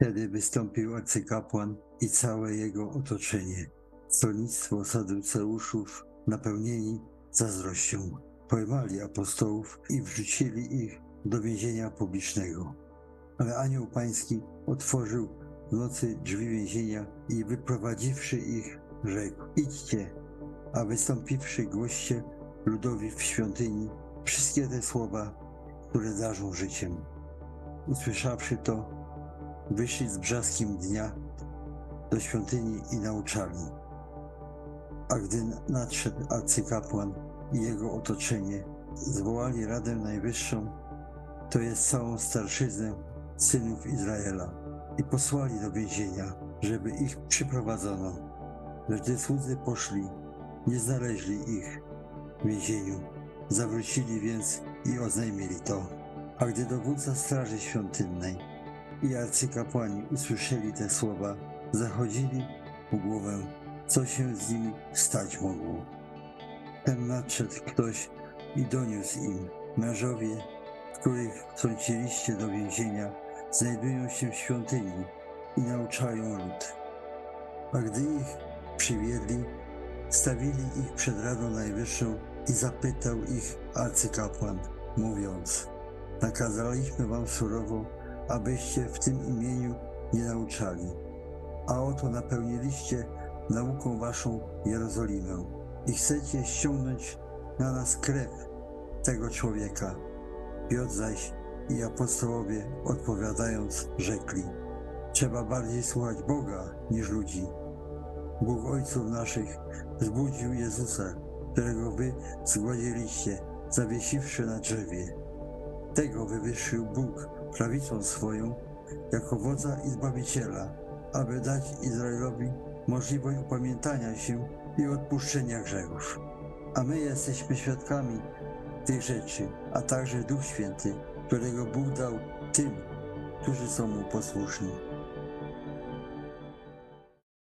Wtedy wystąpił arcykapłan i całe jego otoczenie. Stronnictwo saduceuszów, napełnieni zazdrością, pojmali apostołów i wrzucili ich do więzienia publicznego. Ale anioł pański otworzył w nocy drzwi więzienia i wyprowadziwszy ich, rzekł: Idźcie, a wystąpiwszy głoście ludowi w świątyni wszystkie te słowa, które darzą życiem. Usłyszawszy to, wyszli z brzaskiem dnia do świątyni i nauczali. A gdy nadszedł arcykapłan i jego otoczenie, zwołali Radę Najwyższą, to jest całą starszyznę synów Izraela, i posłali do więzienia, żeby ich przyprowadzono. Lecz gdy słudzy poszli, nie znaleźli ich w więzieniu. Zawrócili więc i oznajmili to. A gdy dowódca Straży Świątynnej i arcykapłani usłyszeli te słowa, zachodzili w głowę, co się z nimi stać mogło. Ten nadszedł ktoś i doniósł im, mężowie, których wtrąciliście do więzienia, znajdują się w świątyni i nauczają lud. A gdy ich przywiedli, stawili ich przed Radą Najwyższą i zapytał ich arcykapłan, mówiąc: Nakazaliśmy wam surowo, abyście w tym imieniu nie nauczali, a oto napełniliście nauką waszą Jerozolimę i chcecie ściągnąć na nas krew tego człowieka. Piotr zaś i apostołowie odpowiadając rzekli: Trzeba bardziej słuchać Boga niż ludzi. Bóg ojców naszych zbudził Jezusa, którego wy zgładziliście, zawiesiwszy na drzewie. Tego wywyższył Bóg prawicą swoją jako wodza i zbawiciela, aby dać Izraelowi możliwość upamiętania się i odpuszczenia grzechów. A my jesteśmy świadkami tych rzeczy, a także Duch Święty, którego Bóg dał tym, którzy są mu posłuszni.